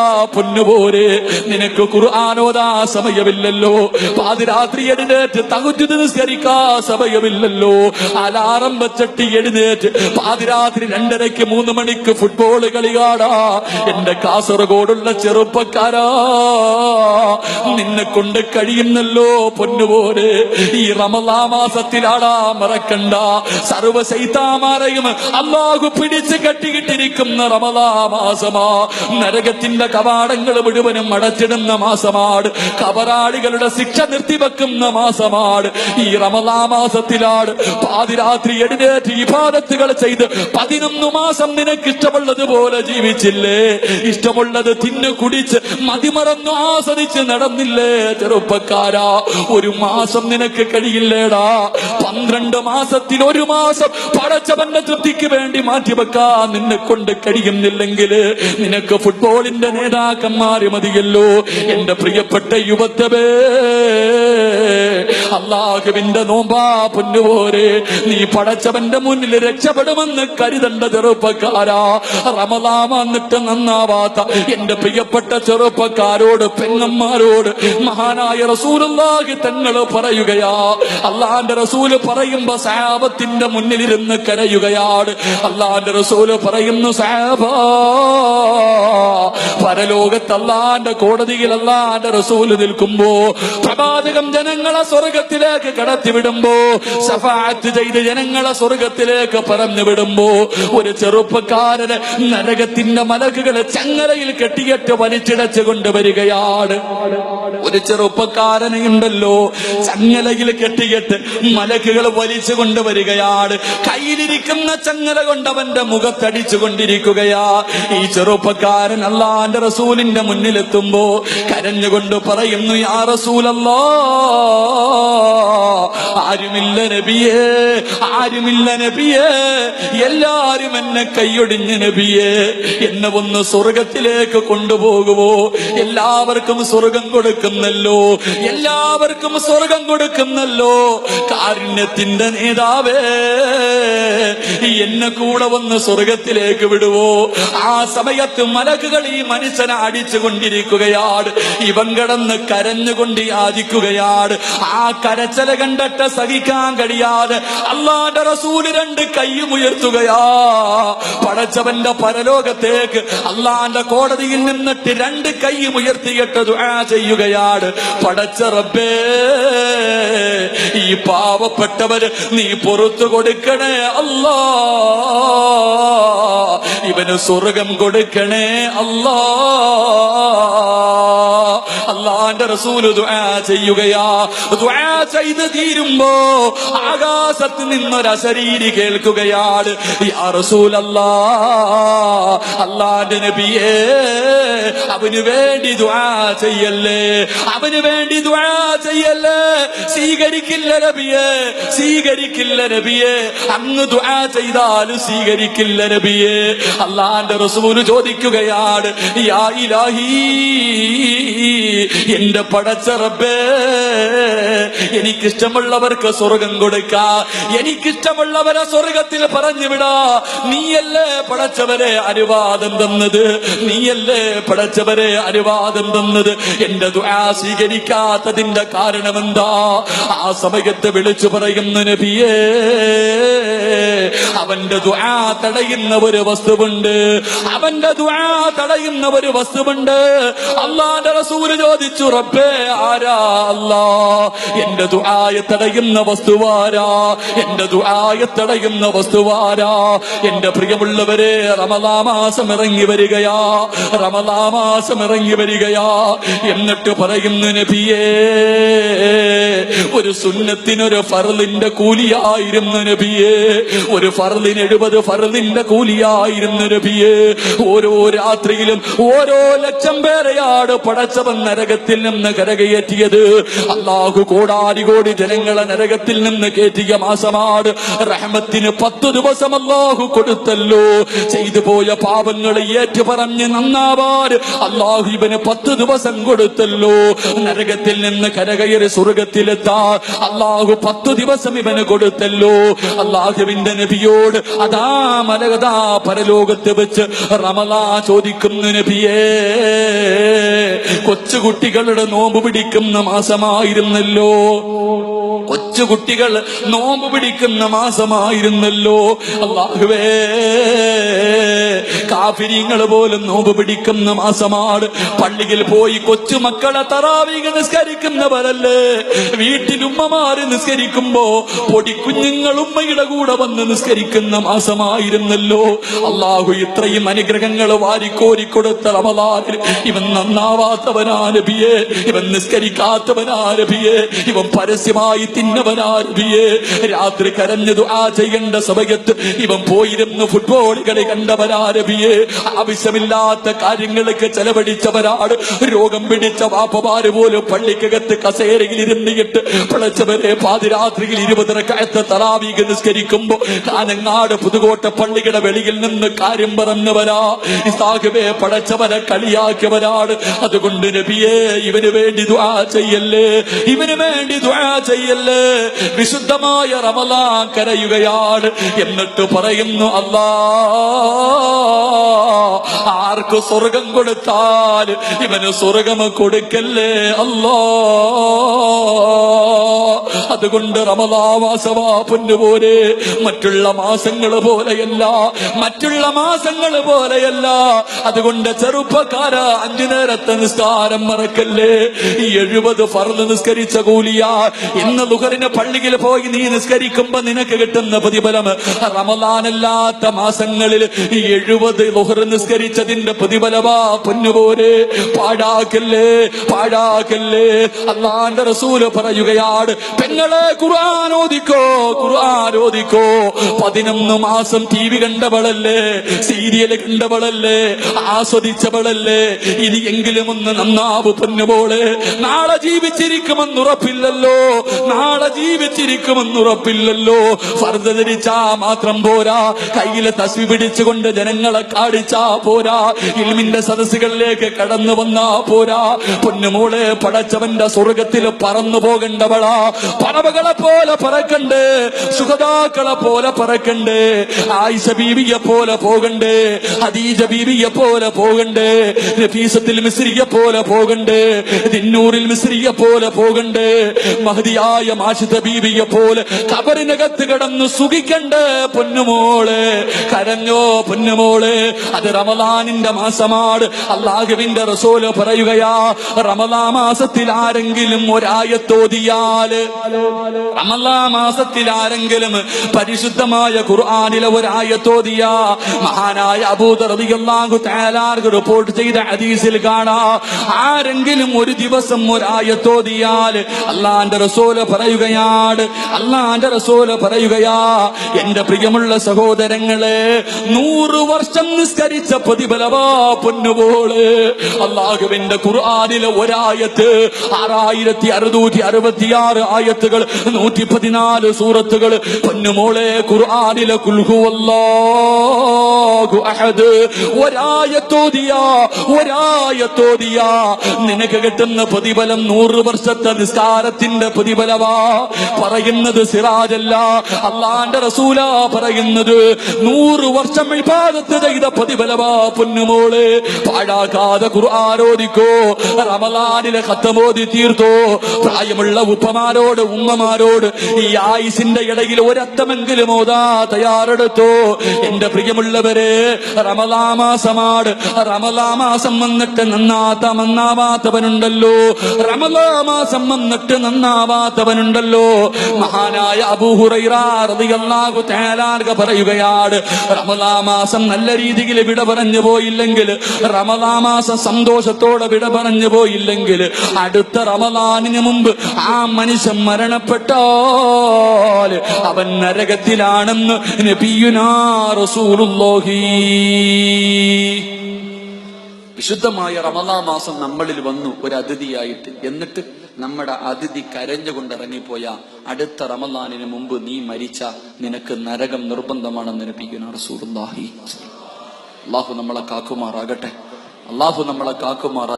ആ പൊന്നുപോരെ നിനക്ക് ഖുർആാനോദാ സമയമില്ലല്ലോ. പാതിരാത്രി എഴുന്നേറ്റ് തകുറ്റു നിസ്കരിക്കാ സമയമില്ലല്ലോ. അലാറം വെച്ചട്ടി എഴുന്നേറ്റ് പാതിരാത്രി രണ്ടരയ്ക്ക് മൂന്ന് മണിക്ക് ഫുട്ബോൾ കളി കാണാ എന്റെ കാസർഗോഡുള്ള ചെറുപ്പക്കാരാ. നിന്നെ കൊണ്ട് കഴിയുന്നല്ലോ പൊന്നുപോലെ. ഈ റമലാ മാസത്തിലാടാ മറക്കണ്ട. സർവ സൈതാമാരെയും അള്ളാഹു പിടിച്ച് കെട്ടിയിട്ടിരിക്കുന്ന റമലാ മാസമാ. നരകത്തിന്റെ കവാടങ്ങൾ മുഴുവനും അടച്ചിടുന്ന മാസമാണ്. കബറാളികളുടെ ശിക്ഷ നിർത്തിവെക്കുന്ന മാസമാണ്. ഈ റമലാ മാസത്തിലാണ് പാതിരാത്രി എഴുന്നേറ്റ് ഇബാദത്തുകൾ ചെയ്ത് പതിനൊന്ന് മാസം നിനക്ക് ഇഷ്ടമുള്ളതുപോലെ ജീവിച്ചില്ലേ? ഇഷ്ടമുള്ളത് തിന്നു കുടിച്ച് മതിമറന്നു ആസ്വദിച്ച് നടന്നില്ലേ? ചെറുപ്പക്കാരാ ഒരു മാസം നിനക്ക് കഴിയില്ലേടാ. പന്ത്രണ്ട് മാസത്തിൽ ഒരു മാസം പടച്ചവന്റെ തൃപ്തിക്ക് വേണ്ടി മാറ്റിവെക്കാൻ നിന്നെ കൊണ്ട് കഴിയുന്നില്ലെങ്കിൽ നിനക്ക് ഫുട്ബോളിന്റെ നേതാക്കന്മാര് മതിയല്ലോ. എന്റെ പ്രിയപ്പെട്ട യുവത്തവേ അള്ളാഹുവിന്റെ നോമ്പാ പൊന്നുപോരെ. നീ പടച്ചവന്റെ മുന്നിൽ രക്ഷപ്പെടുമെന്ന് കരുതണ്ട ചെറുപ്പക്കാരാ. റമലാമെന്നിട്ട് നന്നാവാത്ത എന്റെ പ്രിയപ്പെട്ട ചെറുപ്പക്കാരോട് പെങ്ങന്മാരോട് മഹാനായ റസൂലുള്ളാഹി തങ്ങൾ പറയുകയാ. അള്ളാന്റെ റസൂൽ പറയുമ്പോ സാബത്തിന്റെ മുന്നിലിരുന്ന് കരയുകയാണ്. അള്ളാന്റെ റസൂൽ പറയുന്നു സാബ പരലോകത്ത് അല്ലാന്റെ കോടതിയിൽ അല്ലാന്റെ റസൂൽ നിൽക്കുമ്പോ പ്രവാചകം ജനങ്ങളെ സ്വർഗത്തിലേക്ക് കടത്തിവിടുമ്പോ സഫാത്ത് ചെയ്ത് ജനങ്ങളെ സ്വർഗത്തിലേക്ക് പറഞ്ഞു വിടുമ്പോ ഒരു ചെറുപ്പക്കാരന് നരകത്തിന്റെ മലക്കുകളെ ചങ്ങലയിൽ കെട്ടിയിട്ട് വലിച്ചിടച്ചു കൊണ്ടുവരികയാണ്. ഒരു ചെറുപ്പക്കാരനെ ഉണ്ടല്ലോ ചങ്ങലയിൽ കെട്ടിയിട്ട് മലക്കുകൾ വലിച്ചു കൊണ്ടുവരികയാണ്. കയ്യിലിരിക്കുന്ന ചങ്ങല കൊണ്ട് അവന്റെ മുഖത്തടിച്ചു കൊണ്ടിരിക്കുകയാ. ഈ ചെറുപ്പക്കാരൻ അള്ളാന്റെ റസൂലിന്റെ മുന്നിലെത്തുമ്പോ കരഞ്ഞുകൊണ്ട് പറയുന്നു യാ റസൂലല്ലാ ആരുമില്ല നബിയേ ആരുമില്ല നബിയേ. എല്ലാരും എന്നെ കൈയൊടിഞ്ഞ നബിയേ. എന്നെ ഒന്ന് സ്വർഗത്തിലേക്ക് കൊണ്ടുപോകുമോ എല്ലാവർക്കും സ്വർഗം കൊടുക്കുന്നല്ലോ. എല്ലാവർക്കും സ്വർഗം കൊടുക്കുന്നല്ലോ. കാരുണ്യത്തിന്റെ നേതാവേ എന്നെ കൂടെ വന്ന് സ്വർഗത്തിലേക്ക് വിടുവോ? ആ സമയത്ത് മലക്കുകൾ ഈ മനുഷ്യനെ അടിച്ചു കൊണ്ടിരിക്കുകയാണ് ഇവൻ കടന്ന് കരഞ്ഞുകൊണ്ട് യാചിക്കുകയാണ് ആ കരച്ചല കണ്ടിട്ട് സഹിക്കാൻ കഴിയാതെ അള്ളാന്റെ റസൂൽ രണ്ട് കൈയും ഉയർത്തുകയാ. പടച്ചവന്റെ പരലോകത്തേക്ക് അള്ളാന്റെ കോടതിയിൽ നിന്നിട്ട് രണ്ട് കൈയും ഉയർത്തിയിട്ട് ദുആ ചെയ്യുകയാണ്. പടച്ച റബ്ബേ ഈ പാവപ്പെട്ടവര് നീ പുറത്തു കൊടുക്കണേ അല്ലാ. ഇവന് സ്വർഗം കൊടുക്കണേ അല്ലാ. അള്ളാന്റെ റസൂൽ ചെയ്യുകയാ. ചെയ്ത് തീരുമ്പോ ആകാശത്ത് നിന്നൊരശരീരി കേൾക്കുകയാണ്. അള്ളാന്റെ നബിയേ അവന് വേണ്ടി ദ്വാ ചെയ്യല്ലേ? അവന് വേണ്ടി ദ്വാ ചെയ്യല്ലേ? സ്വീകരിക്കില്ല നബിയെ സ്വീകരിക്കില്ല നബിയെ. അങ്ങ് ദ്വാ ചെയ്താലും സ്വീകരിക്കില്ല നബിയെ. അള്ളാന്റെ റസൂൽ ചോദിക്കുകയാണ് യാ ഇലാഹി എന്റെ പടച്ച റബ്ബേ എനിക്കിഷ്ടമുള്ളവർക്ക് സ്വർഗം കൊടുക്ക. എനിക്കിഷ്ടമുള്ളവരെ സ്വർഗത്തിൽ പറഞ്ഞു വിടാ. നീയല്ലേ പടച്ചവരെ അനുവാദം തന്നത്? നീയല്ലേ പടച്ചവരെ അനുവാദം തന്നത്? എന്റെ ദുആ സ്വീകരിക്കാത്തതിന്റെ കാരണം എന്താ ആ സമയത്ത് വിളിച്ചു പറയുന്ന നബിയേ അവന്റെ ദുആ തടയുന്ന ഒരു വസ്തുവുണ്ട്. അവന്റെ ദുആ തടയുന്ന ഒരു വസ്തുവുണ്ട്. അള്ളാന്റെ റസൂൽ ചോദിച്ചു റബ്ബേ ആരാ അല്ലാ എന്റെ ദുആയെ തടയുന്ന വസ്തുവാരാ? എന്റെ ദുആയെ തടയുന്ന വസ്തുവാരാ? എന്റെ പ്രിയമുള്ളവരെ റമദാ മാസം ഇറങ്ങി വരികയാ. റമദാ മാസം ഇറങ്ങി വരികയാ. എന്നിട്ട് പറയുന്നു നബിയേ ഒരു സുന്നത്തിനൊരു ഫർലിന്റെ കൂലിയായിരുന്നു നബിയേ. ഒരു ഫർലിന് എഴുപത് ഫർലിന്റെ കൂലിയായിരുന്നു നബിയേ. ഓരോ രാത്രിയിലും ഓരോ ലക്ഷം പേരെയാണ് പടച്ചവൻ നരകത്തിൽ നിന്ന് കരകയറ്റിയത്. അള്ളാഹു കോടാടി കോടി ജനങ്ങളെ നരകത്തിൽ നിന്ന് കയറ്റിയ മാസമാണ്. റഹ്മത്തിന് പത്ത് ദിവസം അള്ളാഹു കൊടുത്തല്ലോ. ചെയ്തു പോയ പാപങ്ങൾ ഏറ്റു പറഞ്ഞ് നന്നാവാൻ അള്ളാഹു ഇവന് പത്ത് ദിവസം കൊടുത്തല്ലോ. നരകത്തിൽ നിന്ന് കരകയറി സ്വർഗത്തിലെത്താ. അള്ളാഹു പത്ത് ദിവസം ഇവന് കൊടുത്തല്ലോ. അള്ളാഹുവിന്റെ നബിയോട് അതാ മലകതാ പരലോകത്ത് വെച്ച് റമലാ ചോദിക്കുന്നു നബിയേ കൊച്ചുകുട്ടികളുടെ നോമ്പ് പിടിക്കുന്ന മാസമായിരുന്നല്ലോ. കൊച്ചുകുട്ടികൾ നോമ്പ് പിടിക്കുന്ന മാസമായിരുന്നല്ലോ. അള്ളാഹുവേ കാഫിരിങ്ങൾ പോലും നോമ്പ് പിടിക്കുന്ന മാസമാണ്. പള്ളിയിൽ പോയി കൊച്ചുമക്കളെ തറാവിക നിസ്കരിക്കുന്നവരല്ലേ? വീട്ടിലുമ്മമാര് നിസ്കരിക്കുമ്പോ പൊടിക്കുഞ്ഞുങ്ങൾ ഉമ്മയുടെ കൂടെ വന്ന് നിസ്കരിക്കുന്ന മാസമായിരുന്നല്ലോ. അള്ളാഹു ഇത്രയും അനുഗ്രഹങ്ങൾ വാരിക്കോരി കൊടുത്ത റമദാനിൽ ഇവൻ നന്നാവാത്തവനാരബിയെ ഇവൻ നിസ്കരിക്കാത്തവനാരബിയെ ഇവൻ പരസ്യമായി തിന്നവനാരബിയെ രാത്രി കരഞ്ഞതു ആ ചെയ്യേണ്ട സമയത്ത് ഇവൻ പോയിരുന്നു ഫുട്ബോൾ കളി കണ്ടവനാരബിയെ ആവശ്യമില്ലാത്ത കാര്യങ്ങൾക്ക് ചെലവഴിച്ചവരാണ്. രോഗം പിടിച്ച വാപ്പമാര് പോലും പള്ളിക്കകത്ത് കസേരയിൽ ഇരുന്നിട്ട് പിളച്ചവരെ പാതിരാത്രിയിൽ ഇരുപതരക്കയത്ത് തലാവീക നിസ്കരിക്കുമ്പോ കാനങ്ങാട് പുതുകോട്ട പള്ളിയുടെ വെളിയിൽ നിന്ന് കാര്യം പറഞ്ഞവരാ. ഇസാഹുവെ പടച്ചവനെ കളിയാക്കിയവരാണ്. അതുകൊണ്ട് നബിയേ ഇവന് വേണ്ടി ദുആ ചെയ്യല്ലേ? ഇവന് വേണ്ടി ദുആ ചെയ്യല്ലേ? വിശുദ്ധമായ റമലാ കരയുകയാണ്. എന്നിട്ട് പറയുന്നു അല്ലാ ആർക്ക് സ്വർഗം കൊടുത്താൽ ഇവന് സ്വർഗം കൊടുക്കല്ലേ? അല്ലോ. അതുകൊണ്ട് റമദാമാസമാ പൊന്നുപോലെ മറ്റുള്ള മാസങ്ങൾ പോലെയല്ല മറ്റുള്ള മാസങ്ങൾ പോലെയല്ല. അതുകൊണ്ട് ചെറുപ്പക്കാര അഞ്ചു നേരത്തെ നിസ്കാരം മറക്കല്ലേ? ഈ എഴുപത് ഫർദ് നിസ്കരിച്ച കൂലിയ. ഇന്ന് ലുഹറിന് പള്ളിയിൽ പോയി നീ നിസ്കരിക്കുമ്പോ നിനക്ക് കിട്ടുന്ന പ്രതിഫലം റമദാനല്ലാത്ത മാസങ്ങളിൽ ഈ എഴുപത് നിസ്കരിച്ചതിന്റെ പ്രതിഫലമാ പൊന്നുപോരെ പാടാക്കല്ലേ പാടാക്കല്ലേ അള്ളാന്റെ റസൂൽ പറയുകയാണ് പെങ്ങളെ ഖുർആൻ ഓദിക്കോ ഖുർആൻ പതിനൊന്ന് മാസം ടി വി കണ്ടവളല്ലേ സീരിയൽ കണ്ടവളല്ലേ ആസ്വദിച്ചവളല്ലേ. ഇനി എങ്കിലും ഒന്ന് നന്നാവ് പൊന്നുപോലെ. നാളെ ജീവിച്ചിരിക്കുമെന്ന് ഉറപ്പില്ലല്ലോ നാളെ ജീവിച്ചിരിക്കുമെന്ന് ഉറപ്പില്ലല്ലോ ഫർദ ധരിച്ചാ മാത്രം പോരാ. കയ്യിലെ തസ്വി പിടിച്ചുകൊണ്ട് ജനങ്ങളെ കാടിച്ചാ പോരാ. ഇൽമിന്റെ സദസ്സുകളിലേക്ക് കടന്നു വന്നാ പോരാ. പൊന്നുമോളെ പടച്ചവന്റെ സ്വർഗത്തിൽ പറന്നു പോകേണ്ടവളാ. പറവകളെ പോലെ പറക്കണ്ടേ. സുഖതാക്കളെ പോലെ പറക്കണ്ടേ. ആയിഷ ബീവിയെ പോലെ പോകണ്ടേ. ഹദീജ ബീവിയെ പോലെ പോകണ്ടേ. നഫീസത്തിൽ മിസ്രിയെ പോലെ പോകണ്ടേ. ദിന്നൂറിൽ മിസ്രിയെ പോലെ പോകണ്ടേ. മഹതിയായ മാഷിത ബീവിയെ പോലെ കബറിനകത്ത് കിടന്ന് സുഖിക്കണ്ടേ പൊന്നുമോളെ. കരഞ്ഞോ പൊന്നുമോളെ. അത് റമദാനിന്റെ മാസമാണ്. അള്ളാഹുവിന്റെ റസൂൽ പറയുകയാ റമദാ മാസത്തിൽ ആരെങ്കിലും ഒരായത്തോതിയാൽ റമദാ മാസത്തിൽ ആരെങ്കിലും പരിശുദ്ധമായ ഖുർആാനിലെ ഒരായത്തോതിയ. മഹാനായ അബൂദറിയാഹു തേലാർക്ക് റിപ്പോർട്ട് ചെയ്ത ഹദീസിൽ കാണാ ആരെങ്കിലും ഒരു ദിവസം ഒരായത്തോതിയാൽ അള്ളാന്റെ റസൂൽ പറയുകയാണ് അള്ളാന്റെ റസൂൽ പറയുകയാ എന്റെ പ്രിയമുള്ള സഹോദരങ്ങളെ നൂറ് വർഷം നിസ്കരിച്ച പ്രതിഫലവാ പൊന്നുപോൾ അള്ളാഹുവിന്റെ ഖുർആനിലെ ഒരായത്ത് ആറായിരത്തി അറുന്നൂറ്റി അറുപത്തിയാറ് ആയത്തുകൾ നൂറ്റി പതിനാല് സൂറത്തുകൾ. പൊന്നുമോളെ ഖുർആനിലെ കുൽഹുവല്ലാഹു അഹദ്. ഒരായത്തോതിയ ഒരായത്തോതിയ. നിനക്ക് കിട്ടുന്ന പ്രതിഫലം നൂറ് വർഷത്തെ നിസ്കാരത്തിന്റെ പ്രതിഫലമാ പറയുന്നത് സിറാജല്ല. അള്ളാന്റെ റസൂല പറയുന്നത് നൂറ് വർഷം വിഭാഗത്ത് ചെയ്ത പ്രതിഫലമാ പൊന്നുമോൾ പാഴാക്കാതെ ഖുർആാരോദിക്കോ റമലാനിലെ ഖത്തമോദി തീർത്തോ. പ്രായമുള്ള ഉപ്പമാരോട് ഉമ്മമാരോട് ഈ ആയുസിന്റെ ഇടയിൽ ഒരത്തമെങ്കിലും ഓതാ തയ്യാറെടുത്തോ. എന്റെ പ്രിയമുള്ളവരെ റമലാമാസമാണ് റമലാമാസം വന്നിട്ട് നന്നാത്ത നന്നാവാത്തവനുണ്ടല്ലോ റമലാമാസം വന്നിട്ട് നന്നാവാത്തവനുണ്ടല്ലോ. മഹാനായ അബൂഹുറൈറാഹു തേലാർക പറയുകയാണ് റമലാമാസം നല്ല രീതിയിൽ വിട പറഞ്ഞു പോയില്ലെങ്കിൽ റമദാമാസ സന്തോഷത്തോടെ വിട പറഞ്ഞു പോയില്ലെങ്കിൽ അടുത്ത റമലാനിന് മുമ്പ് ആ മനുഷ്യൻ മരണപ്പെട്ടാൽ അവൻ നരകത്തിലാണെന്ന് വിശുദ്ധമായ റമദാ മാസം നമ്മളിൽ വന്നു ഒരു അതിഥിയായിട്ട് എന്നിട്ട് നമ്മുടെ അതിഥി കരഞ്ഞുകൊണ്ട് ഇറങ്ങിപ്പോയ അടുത്ത റമദാനിന് മുമ്പ് നീ മരിച്ച നിനക്ക് നരകം നിർബന്ധമാണെന്ന് നബിയുനാ റസൂലുള്ളാഹി. അള്ളാഹു നമ്മളെ കാക്കുമാറാകട്ടെ. അള്ളാഹു നമ്മളെ കാക്കുമാറാ